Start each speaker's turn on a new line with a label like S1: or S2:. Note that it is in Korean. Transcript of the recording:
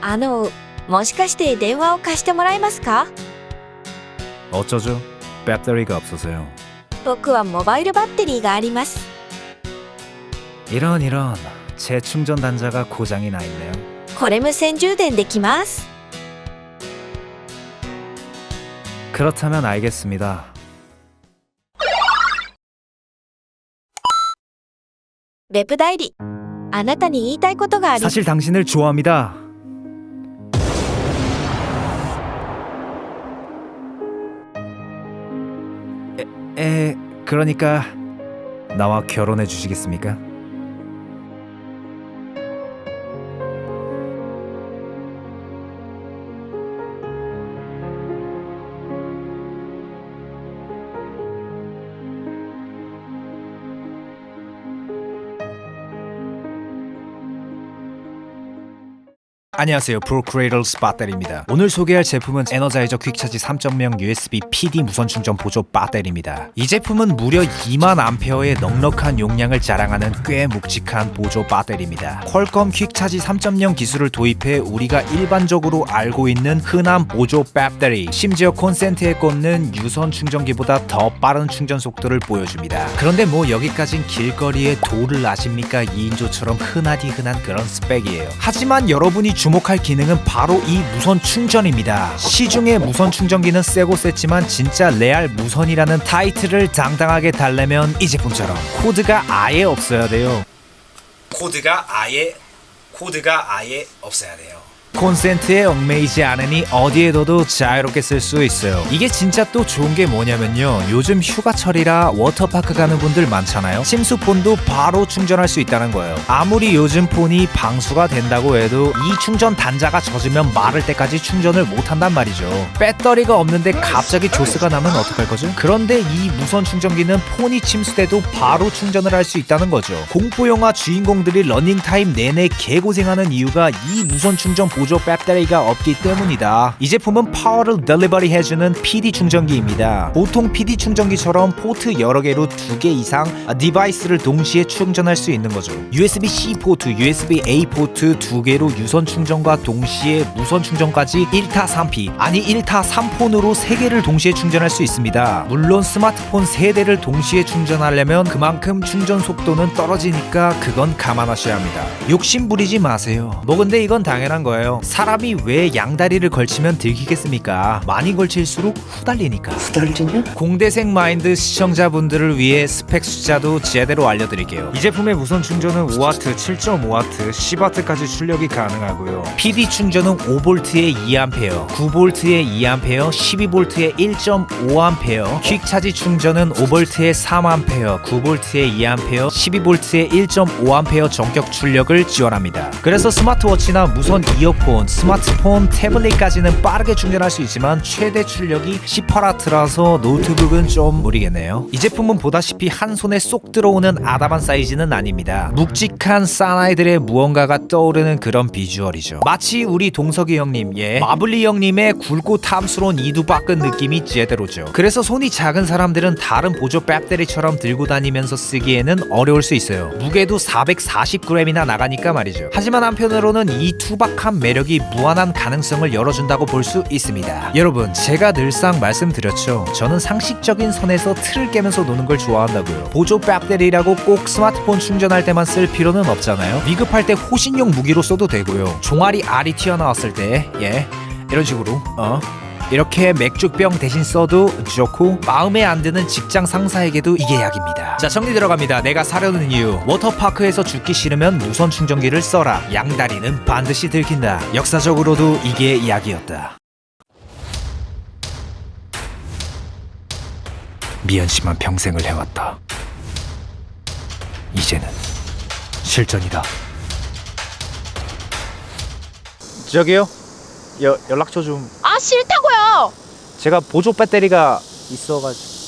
S1: あの、もしかして電話を貸してもらえますか
S2: 어쩌죠? 배터리가 없어서요.
S1: 僕はモバイルバッテリーがあります。
S2: 이런 이런 재충전 단자가 고장이 나 있네요.
S1: これ無線充電できます。
S2: 그렇다면 알겠습니다.
S1: レプ代理。あなたに言いたいことがあり
S2: 사실 당신을 좋아합니다. 에, 에 그러니까 나와 결혼해 주시겠습니까? 안녕하세요. 프로크레이터스 배터리입니다. 오늘 소개할 제품은 에너자이저 퀵차지 3.0 USB PD 무선 충전 보조 배터리입니다. 이 제품은 무려 2만 암페어의 넉넉한 용량을 자랑하는 꽤 묵직한 보조 배터리입니다. 퀄컴 퀵차지 3.0 기술을 도입해 우리가 일반적으로 알고 있는 흔한 보조 배터리, 심지어 콘센트에 꽂는 유선 충전기보다 더 빠른 충전 속도를 보여줍니다. 그런데 뭐 여기까진 길거리에 도를 아십니까 2인조처럼 흔하디 흔한 그런 스펙이에요. 하지만 여러분이 주목할 기능은 바로 이 무선 충전입니다. 시중의 무선 충전기는 세고 셌지만 진짜 레알 무선이라는 타이틀을 당당하게 달래면 이 제품처럼 코드가 아예 없어야 돼요. 코드가 아예 코드가 아예 없어야 돼요. 콘센트에 얽매이지 않으니 어디에 둬도 자유롭게 쓸 수 있어요. 이게 진짜 또 좋은 게 뭐냐면요. 요즘 휴가철이라 워터파크 가는 분들 많잖아요. 침수폰도 바로 충전할 수 있다는 거예요. 아무리 요즘 폰이 방수가 된다고 해도 이 충전 단자가 젖으면 마를 때까지 충전을 못 한단 말이죠. 배터리가 없는데 갑자기 조스가 나면 어떡할 거죠? 그런데 이 무선 충전기는 폰이 침수돼도 바로 충전을 할 수 있다는 거죠. 공포 영화 주인공들이 러닝 타임 내내 개고생하는 이유가 이 무선 충전 보조 배터리가 없기 때문이다. 이 제품은 파워를 델리버리 해주는 PD 충전기입니다. 보통 PD 충전기처럼 포트 여러 개로 두 개 이상 디바이스를 동시에 충전할 수 있는 거죠. USB-C 포트, USB-A 포트 두 개로 유선 충전과 동시에 무선 충전까지 1타 3P 아니 1타 3폰으로 세 개를 동시에 충전할 수 있습니다. 물론 스마트폰 세 대를 동시에 충전하려면 그만큼 충전 속도는 떨어지니까 그건 감안하셔야 합니다. 욕심 부리지 마세요. 뭐 근데 이건 당연한 거예요. 사람이 왜 양다리를 걸치면 들키겠습니까? 많이 걸칠수록 후달리니까.
S3: 후달리냐?
S2: 공대생 마인드 시청자분들을 위해 스펙 숫자도 제대로 알려드릴게요. 이 제품의 무선 충전은 5W, 7.5W, 10W까지 출력이 가능하고요. PD 충전은 5V에 2A, 9V에 2A, 12V에 1.5A, 퀵 차지 충전은 5V에 3A, 9V에 2A, 12V에 1.5A 전격 출력을 지원합니다. 그래서 스마트워치나 무선 이어폰, 스마트폰, 태블릿까지는 빠르게 충전할 수 있지만 최대 출력이 18W라서 노트북은 좀 무리겠네요. 이 제품은 보다시피 한 손에 쏙 들어오는 아담한 사이즈는 아닙니다. 묵직한 사나이들의 무언가가 떠오르는 그런 비주얼이죠. 마치 우리 동석이 형님, 예, 마블리 형님의 굵고 탐스러운 이두박근 느낌이 제대로죠. 그래서 손이 작은 사람들은 다른 보조 배터리처럼 들고 다니면서 쓰기에는 어려울 수 있어요. 무게도 440g이나 나가니까 말이죠. 하지만 한편으로는 이 투박한 매 력이 무한한 가능성을 열어준다고 볼 수 있습니다. 여러분, 제가 늘상 말씀드렸죠. 저는 상식적인 선에서 틀을 깨면서 노는 걸 좋아한다고요. 보조 배터리라고 꼭 스마트폰 충전할 때만 쓸 필요는 없잖아요. 위급할 때 호신용 무기로 써도 되고요. 종아리 알이 튀어나왔을 때, 예, 이런 식으로, 어. 이렇게 맥주병 대신 써도 좋고 마음에 안 드는 직장 상사에게도 이게 약입니다. 자 정리 들어갑니다. 내가 사려는 이유 워터파크에서 죽기 싫으면 무선 충전기를 써라. 양다리는 반드시 들킨다. 역사적으로도 이게 약이었다. 미연 씨만 평생을 해왔다. 이제는 실전이다. 저기요. 여, 연락처
S4: 좀아 싫다고요.
S2: 제가 보조 배터리가 있어가지고